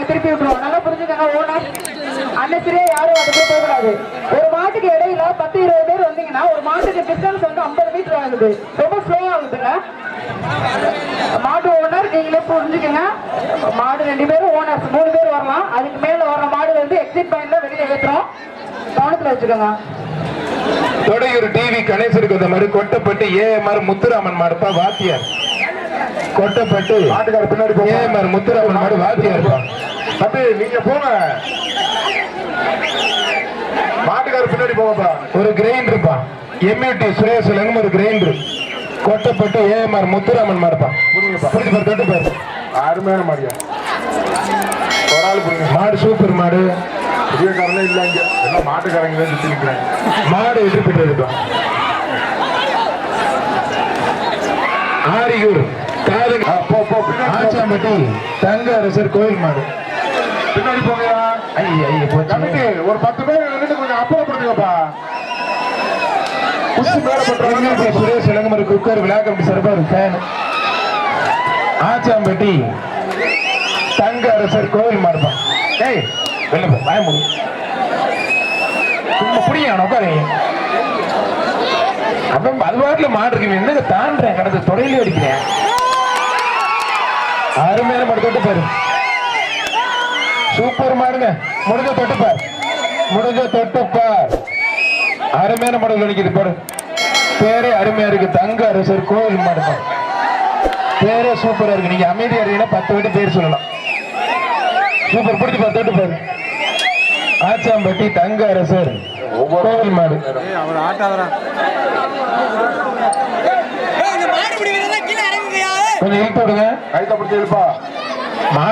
நாங்க திருப்பி விட்டுருவோம். நல்லா புரிஞ்சுக்கங்க ஓனர் அன்னசரியா யாரும் அதுக்கு போகக்கூடாது ஒரு மாட்டுக்கு இடையில பத்து இருபது பேர் வந்தீங்கன்னா ஒரு மாட்டுக்கு டிஸ்டன்ஸ் வந்து ஐம்பது மீட்டர் ஆகுது. ரொம்ப ஸ்லோ ஆகுதுங்க மாட்டு ஓனர் நீங்களே புரிஞ்சுக்கங்க. மாடு ரெண்டு பேரும் ஓனர்ஸ் மூணு பேர் வரலாம். அதுக்கு மேல வர்ற மாடு வந்து எக்ஸிட் பாயிண்ட்ல வெளியில ஏத்துறோம் கவனத்துல வச்சுக்கோங்க. தொடையூர் டிவி கணேசருக்கு வந்த மாதிரி கொட்டப்பட்டு ஏஎம்ஆர் முத்துராமன் மாடுப்பா வாத்தியார். கொட்டப்பட்டு மாட்டுக்கார பின்னாடி ஏஎம்ஆர் முத்துராமன் மாடு வாத்தியார்ப்பா தம்பி நீங்க போங்க. மாட்டுக்கார பின்னாடி போங்கப்பா ஒரு கிரைண்டர்ப்பா எம்யூடி சுரேஷ் லங்கம் ஒரு கிரைண்டர் கொட்டப்பட்டு ஏஎம்ஆர் முத்துராமன் புரியுங்கப்பா புரிஞ்சு பாரு தொட்டு பாரு. அருமையான மாடியா. ஒரு ஆள் புரியுங்க மாடு சூப்பர் மாடு. புதியக்காரனே இல்ல இங்க. எல்லாம் மாட்டுக்காரங்க தான் சுத்தி நிக்கிறாங்க. மாடு வெற்றி பெற்றதுப்பா ஆரியூர் காலங்க ஆ, போ போ பின்னாடி போ. ஆச்சாம்பட்டி தங்க அரசர் கோயில் மாடு. பின்னாடி போங்கயா ஐய ஐய போச்சு. ஒரு பத்து பேர் நின்னுட்டு கொஞ்சம் அப்புறப்படுத்துங்கப்பா. இளங்கமரி குக்கர் விழா கமிட்டி சார்பா ஒரு ஃபேன் ஆச்சாம்பட்டி தங்க அரசர் கோவில் மாடுப்பா ஏய் வெளில பயம் போடு சும்மா புடிங்க உட்காருங்க அப்ப அது வாட்டில் மாடு இருக்கு என்னங்க தாண்டுறேன் கடந்த தொடையில அடிக்கிறேன். அருமையான மாடு தொட்டு பாரு சூப்பர் மாடுங்க. முடிஞ்ச தொட்டுப்பார் முடிஞ்ச தொட்டுப்பார் அருமையான மாடல் நினைக்குது பாரு. பேரே அருமையா இருக்கு. தங்க அரசர் கோவில் மாடு பாரு. பேரே சூப்பரா இருக்கு. நீங்க அமைதியா இருக்கீங்கன்னா பத்து விட்டு பேர் சொல்லலாம். சூப்பர். பிடிச்சு பாரு தொட்டு பாரு. ஆச்சாம்பட்டி தங்க அரசர் கோவில் மாடு. கொஞ்சம் இழுத்து விடுங்க கைத்த பிடிச்சி மா